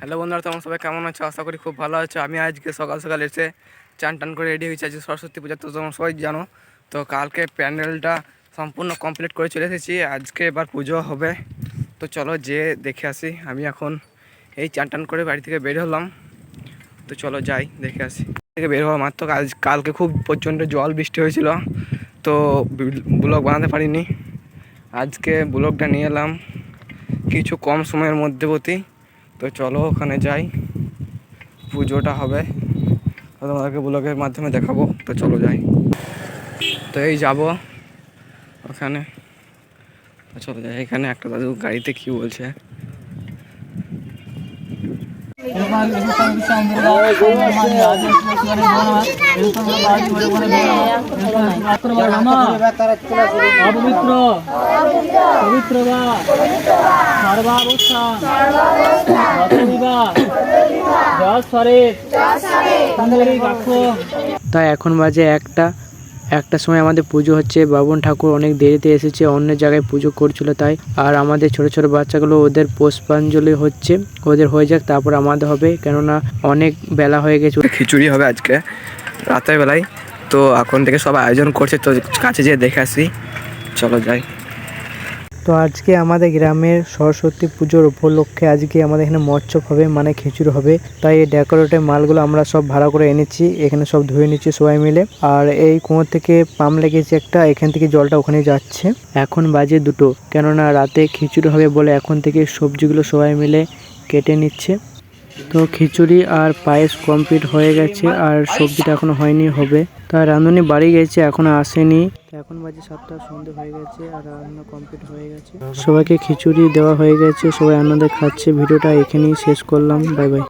Hello বন্ধুরা, তোমার সবাই কেমন আছো? আশা করি খুব ভালো আছো। আমি আজকে সকাল সকাল এসে চান টান করে রেডি হয়েছি। আজকে সরস্বতী পূজা, তো তোমরা সবাই জানো। তো কালকে প্যান্ডেলটা সম্পূর্ণ কমপ্লিট করে চলে এসেছি। আজকে এবার পুজো হবে। তো চলো যে দেখে আসি। আমি এখন এই চান টান করে বাড়ি থেকে বের হলাম। তো চলো যাই, দেখে আসি। থেকে বের হওয়া মাত্র আজ কালকে খুব প্রচণ্ড জল বৃষ্টি হয়েছিল। তো ব্লগ বানাতে পারিনি। আজকে ব্লগটা নিয়ে এলাম। কিছু কম সময়ের মধ্যবর্তী। তো চলো ওখানে যাই পুজোটা হবে তোমাদেরকে ব্লগের মাধ্যমে দেখাবো তো চলো যাই তো এই যাব ওখানে চলো যাই এখানে একটা দাদু গাড়িতে কি বলছে পবিত্র বা সর্বাবস্থান রথবিবা জল স্বরের সুন্দরী বাক্য তাই এখন বাজে একটা একটা সময় আমাদের পুজো হচ্ছে। বাবন ঠাকুর অনেক দেরিতে এসেছে অন্য জায়গায় পুজো করছিল তাই। আর আমাদের ছোট ছোট বাচ্চাগুলো ওদের পুষ্পাঞ্জলি হচ্ছে, ওদের হয়ে যাক, তারপর আমাদের হবে। কেননা অনেক বেলা হয়ে গেছে। খিচুড়ি হবে আজকে, রাতের বেলায়। তো এখন থেকে সবাই আয়োজন করছে, তো কাছে যেয়ে দেখে আসি। চলো যাই। তো আজকে আমাদের গ্রামের সরস্বতী পুজোর উপলক্ষে আজকে আমাদের এখানে মৎস্য হবে মানে খিচুড়ি হবে। তাই এই ডেকোরেটের মালগুলো আমরা সব ভাড়া করে এনেছি, এখানে সব ধুয়ে নিচ্ছি সবাই মিলে। আর এই কুয়োর থেকে পাম লেগেছে একটা, এখান থেকে জলটা ওখানে যাচ্ছে। এখন বাজে দুটো, কেননা রাতে খিচুড়ি হবে বলে এখন থেকে সবজিগুলো সবাই মিলে কেটে নিচ্ছে। তো খিচুড়ি আর পায়েস কমপ্লিট হয়ে গেছে আর সবজিটা এখনও হয়নি, হবে। তা রাঁধুনি বাড়ি গেছে, এখনও আসেনি। এখন বাজে সাতটা, সন্ধে হয়ে গেছে আর রান্না কমপ্লিট হয়ে গেছে। সবাইকে খিচুড়ি দেওয়া হয়ে গেছে, সবাই আনন্দে খাচ্ছে। ভিডিওটা এখানেই শেষ করলাম। Bye bye.